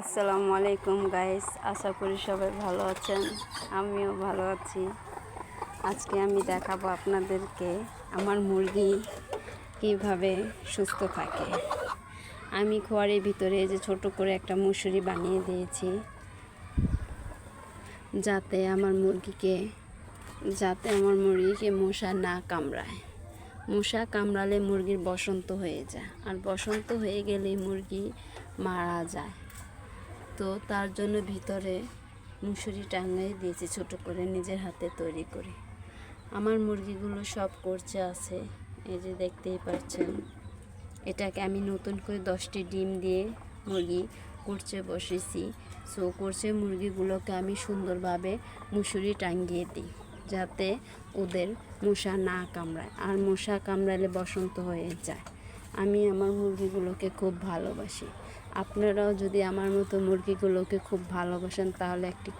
আসসালামু আলাইকুম গাইস আশা করি সবাই ভালো আছেন। আমিও ভালো আছি। আজকে আমি দেখাবো আপনাদেরকে আমার মুরগি কীভাবে সুস্থ থাকে। আমি খোয়ারের ভিতরে যে ছোট করে একটা মুসুরি বানিয়ে দিয়েছি, যাতে আমার মুরগিকে, যাতে আমার মুরগিকে মশা না কামড়ায়। মশা কামড়ালে মুরগির বসন্ত হয়ে যায়। আর বসন্ত হয়ে গেলে মুরগি মারা যায়। তো তার জন্য ভিতরে মুসুরি টাঙিয়ে দিয়েছি ছোট করে নিজের হাতে তৈরি করে। আমার মুরগিগুলো সব করছে আছে, এই যে দেখতেই পাচ্ছেন। এটাকে আমি নতুন করে দশটি ডিম দিয়ে মুরগি করছে বসেছি। সো, করছে মুরগিগুলোকে আমি সুন্দরভাবে মুসুরি টাঙ্গিয়ে দিই, যাতে ওদের মশা না কামড়ায়, আর মশা কামড়ালে বসন্ত হয়ে যায়। আমি আমার মুরগিগুলোকে খুব ভালোবাসি। আপনারাও যদি আমার মতো মুরগিগুলোকে খুব ভালোবাসেন, তাহলে একটি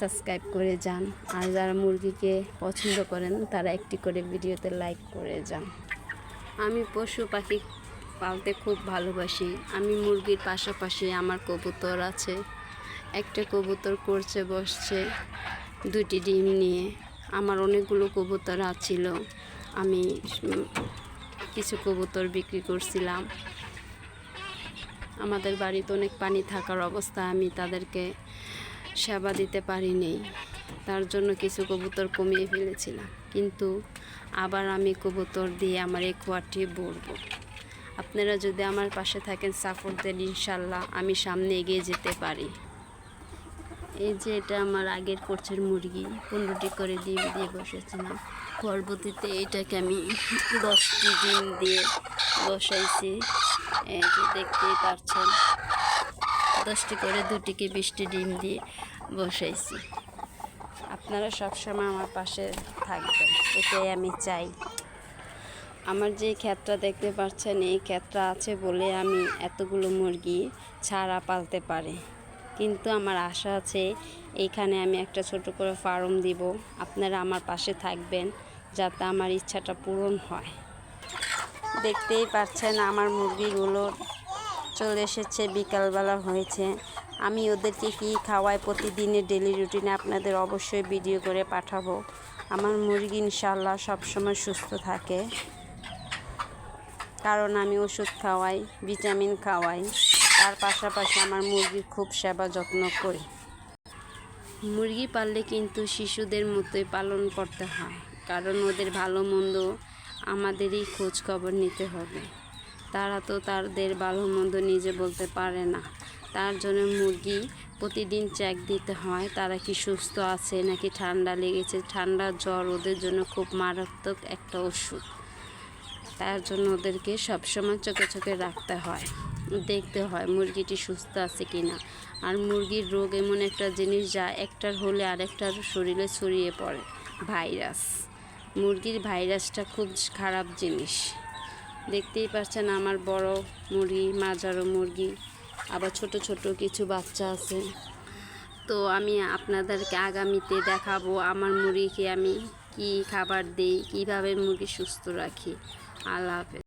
সাবস্ক্রাইব করে যান। আর যারা মুরগিকে পছন্দ করেন, তারা একটি করে ভিডিওতে লাইক করে যান। আমি পশু পাখি পালতে খুব ভালোবাসি। আমি মুরগির পাশাপাশি আমার কবুতর আছে। একটা কবুতর করছে, বসছে দুটি ডিম নিয়ে। আমার অনেকগুলো কবুতর আছিল। আমি কিছু কবুতর বিক্রি করছিলাম। আমাদের বাড়িতে অনেক পানি থাকার অবস্থা, আমি তাদেরকে সেবা দিতে পারিনি। তার জন্য কিছু কবুতর কমিয়ে ফেলেছিলাম। কিন্তু আবার আমি কবুতর দিয়ে আমার এই খোয়াটি ভরবো। আপনারা যদি আমার পাশে থাকেন, সাপোর্ট দেন, ইনশাল্লাহ আমি সামনে এগিয়ে যেতে পারি। এই যে এটা আমার আগের কোচের মুরগি, পনেরোটি করে ডিম দিয়ে বসেছিলাম। পরবর্তীতে এটাকে আমি দশটি ডিম দিয়ে বসাইছি। এই দেখতেই পারছেন। দশটি করে দুটিকে বিশটি ডিম দিয়ে বসাইছি। আপনারা সবসময় আমার পাশে থাকবেন, এটাই আমি চাই। আমার যে ক্ষেতটা দেখতে পাচ্ছেন, এই ক্ষেতটা আছে বলে আমি এতগুলো মুরগি ছাড়া পালতে পারি। কিন্তু আমার আশা আছে, এইখানে আমি একটা ছোট করে ফার্ম দিব। আপনারা আমার পাশে থাকবেন, যাতে আমার ইচ্ছাটা পূরণ হয়। দেখতেই পাচ্ছেন আমার মুরগিগুলো চলে এসেছে, বিকালবেলা হয়েছে। আমি ওদেরকে কী খাওয়াই প্রতিদিনের ডেলি রুটিনে আপনাদের অবশ্যই ভিডিও করে পাঠাবো। আমার মুরগি ইনশাল্লাহ সবসময় সুস্থ থাকে। কারণ আমি ওষুধ খাওয়াই, ভিটামিন খাওয়াই। তার পাশাপাশি আমার মুরগির খুব সেবা যত্ন করি। মুরগি পাললে কিন্তু শিশুদের মতোই পালন করতে হয়। কারণ ওদের ভালো মন্দ আমাদেরই খোঁজ খবর নিতে হবে। তারা তো তাদের ভালো মন্দ নিজে বলতে পারে না। তার জন্য মুরগি প্রতিদিন চেক দিতে হয়, তারা কি সুস্থ আছে নাকি ঠান্ডা লেগেছে। ঠান্ডা জ্বর ওদের জন্য খুব মারাত্মক একটা ওষুধ। তার জন্য ওদেরকে সবসময় চোখে চোখে রাখতে হয়, দেখতে হয় মুরগিটি সুস্থ আছে কি না আর মুরগির রোগ এমন একটা জিনিস যা একটার হলে আরেকটার শরীরে ছড়িয়ে পড়ে, ভাইরাস। মুরগির ভাইরাসটা খুব খারাপ জিনিস। দেখতেই পাচ্ছেন আমার বড় মুরগি, মাঝারো মুরগি, আবার ছোট ছোট কিছু বাচ্চা আছে। তো আমি আপনাদেরকে আগামীতে দেখাবো আমার মুরগিকে আমি কি খাবার দেই, কীভাবে মুরগি সুস্থ রাখি। আল্লাহ হাফেজ।